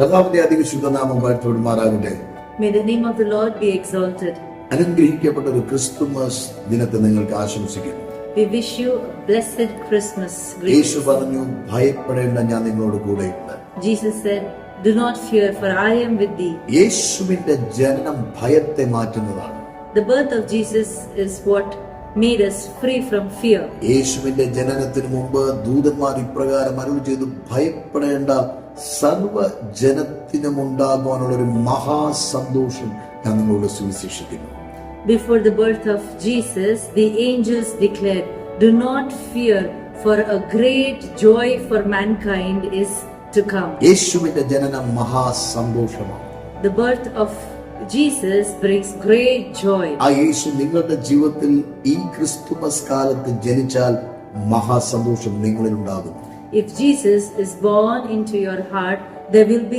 കർത്താവിന്റെ അതിവിശുദ്ധ നാമം വാഴ്ത്തോടുമാറാകട്ടെ May the name of the Lord be exalted. അനുഗ്രഹിക്കപ്പെട്ട ഒരു ക്രിസ്തുമസ് ദിനത്തെ നിങ്ങൾക്ക് ആശംസിക്കുന്നു We wish you a blessed Christmas. Yeshu Greetings. പറഞ്ഞു ഭയപ്പെടേണ്ട ഞാൻ നിങ്ങളോട് കൂടെയുണ്ട് Jesus said, Do not fear, for I am with thee. യേശുവിന്റെ ജനനം ഭയത്തെ മാറ്റുന്നതാണ് The birth of Jesus is what made us free from fear. യേശുവിന്റെ ജനനത്തിന് മുമ്പ് ദൂതന്മാർ ഇപ്രകാരം അരുൾ ചെയ്തു ഭയപ്പെടേണ്ട സർവ ജനത്തിനും ഉണ്ടാകുവാനുള്ള ഒരു മഹാസന്തോഷം ഞാൻ നിങ്ങളോട് സുവിശേഷിക്കുന്നു Before the birth of Jesus, the angels declared, Do not fear, for a great joy for mankind is to come. യേശുവിന്റെ ജനനം മഹാസന്തോഷമാണ് The birth of Jesus brings great joy. ആ യേശു നിങ്ങളുടെ ജീവിതത്തിൽ ഈ ക്രിസ്തുമസ് കാലത്ത് ജനിച്ചാൽ മഹാസന്തോഷം നിങ്ങളിൽ ഉണ്ടാകും If Jesus is born into your heart, there will be